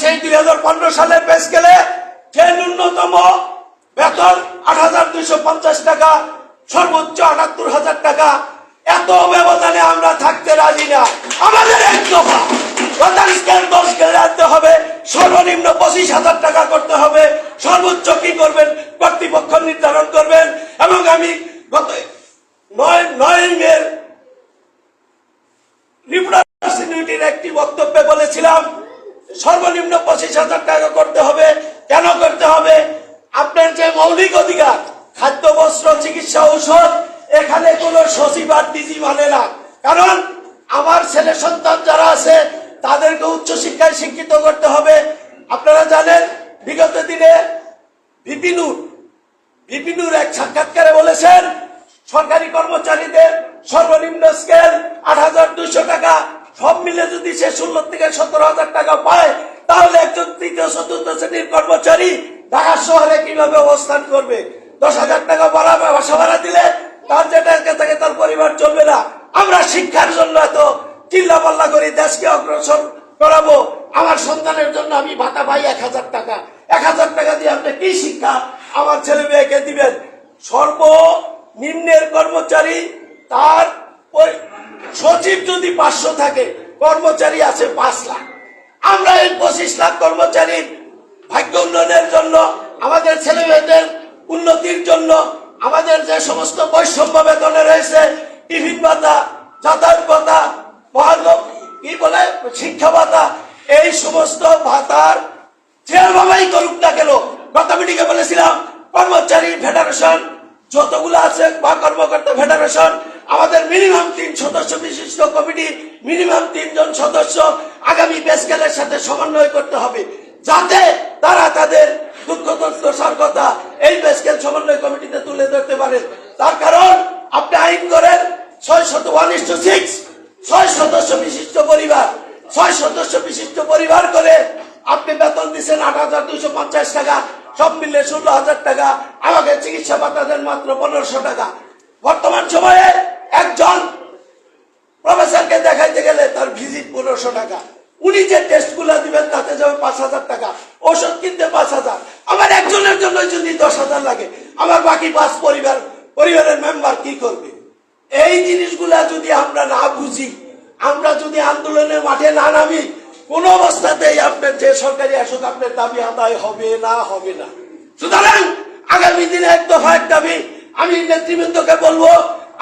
সেই দুই হাজার পনেরো সালের পে স্কেলে যে ন্যূনতম বেতন আট হাজার দুইশো পঞ্চাশ টাকা, সর্বোচ্চ আটাত্তর হাজার টাকা। এত ব্যবধানে আমরা থাকতে রাজি না। আমাদের এক দফা। সর্বনিম্ন পঁচিশ হাজার টাকা করতে হবে। সর্বোচ্চ কি করবেন? কর্তৃপক্ষ নির্ধারণ করবেন। এবং আমি নয় নয় রিপ্রেজেন্টেটিভ একটি সর্বনিম্ন পঁচিশ হাজার টাকা করতে হবে। কেন করতে হবে? আপনার যে মৌলিক অধিকার, খাদ্য, বস্ত্র, চিকিৎসা, ঔষধ, এখানে কোনো সচিব আর ডিজি মানে না। কারণ আমার ছেলে সন্তান যারা আছে, তাদেরকে উচ্চশিক্ষায় শিক্ষিত করতে হবে। আপনারা জানেন, বিগত দিনে বিপিনুর বিপিনুর এক সাক্ষাৎকারে বলেছেন, সরকারি কর্মচারীদের সর্বনিম্ন স্কেল আট হাজার দুইশো টাকা। সব মিলে যদি সে ষোলো থেকে সতেরো হাজার টাকা পায় তাহলে একজন তৃতীয়, চতুর্থ শ্রেণির কর্মচারী ঢাকা শহরে কীভাবে অবস্থান করবে? দশ হাজার টাকা ভাড়া বাসা ভাড়া দিলে তার যে টাকা থাকে তার পরিবার চলবে না। আমরা শিক্ষার জন্য এত চিল্লা পাল্লা করি দেশকে অগ্রসর করাবো। আমার সন্তানের জন্য আমি ভাতা পাই এক হাজার টাকা। এক হাজার টাকা দিয়ে আপনি কি শিক্ষা আমার ছেলে মেয়েকে দিবেন? সর্বনিম্নের কর্মচারী তার সচিব যদি পাঁচশো থাকে, কর্মচারী আছে পাঁচ লাখ। আমরা এই পঁচিশ লাখ কর্মচারীর ভাগ্য উন্নয়নের জন্য, আমাদের ছেলে মেয়েদের উন্নতির জন্য, আমাদের যে সমস্ত বৈষম্য বেতনে রয়েছে টিফিন ভাতা, যাতায়াত ভাতা মহার্ঘ কি বলে, শিক্ষা ভাতা, এই সমস্ত ভাতার যেভাবেই করুক না কেন গত মিটিংয়ে বলেছিলাম, কর্মচারী ফেডারেশন যতগুলো আছে, বা কর্মকর্তা ফেডারেশন আমাদের মিনিমাম তিন সদস্য বিশিষ্ট কমিটি মিনিমাম তিনজন সদস্য আগামী বেসকেলের সাথে সমন্বয় করতে হবে যাতে তারা তাদের দুঃখ দশার কথা এই বেসকেল সমন্বয় কমিটিতে তুলে ধরতে পারেন তার কারণ, আপনি আইন করেন, ছয় শত ওয়ান ইস সিক্স ছয় সদস্য বিশিষ্ট পরিবার, ছয় সদস্য বিশিষ্ট পরিবার করে আপনি বেতন দিচ্ছেন আট হাজার দুইশো পঞ্চাশ টাকা, সব মিলে ষোলো হাজার টাকা, আমাকে চিকিৎসা ভাতা দেন মাত্র পনেরোশো টাকা। বর্তমান সময়ে একজন প্রফেসরকে দেখাইতে গেলে তার ভিজিট পনেরোশো টাকা। উনি যে টেস্টগুলা দিবেন, তাতে যাবে পাঁচ হাজার টাকা। ওষুধ কিনতে পাঁচ হাজার। আমার একজনের জন্য যদি দশ হাজার লাগে আমার বাকি পাঁচ পরিবার, পরিবারের মেম্বার কি করবে? এই জিনিসগুলা যদি আমরা না বুঝি, আমরা যদি আন্দোলনের মাঠে না নামি, কোন অবস্থাতেই আপনার যে সরকারি আসুক, আপনার দাবি আদায় হবে না হবে না। সুতরাং আগামী দিনে এক দফা এক দাবি, আমি নেতৃবৃন্দকে বলব,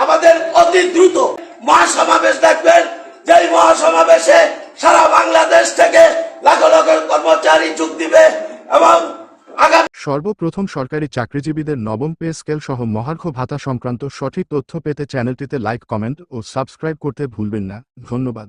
আমাদের অতি দ্রুত মহাসমাবেশ দেখবেন। যেই মহাসমাবেশে সারা বাংলাদেশ থেকে লাখো লাখো কর্মচারী যোগ দিবে এবং সর্বপ্রথম সরকারি চাকরিজীবীদের নবম পে স্কেল সহ মহার্ঘ ভাতা সংক্রান্ত সঠিক তথ্য পেতে চ্যানেলটিতে লাইক, কমেন্ট ও সাবস্ক্রাইব করতে ভুলবেন না। ধন্যবাদ।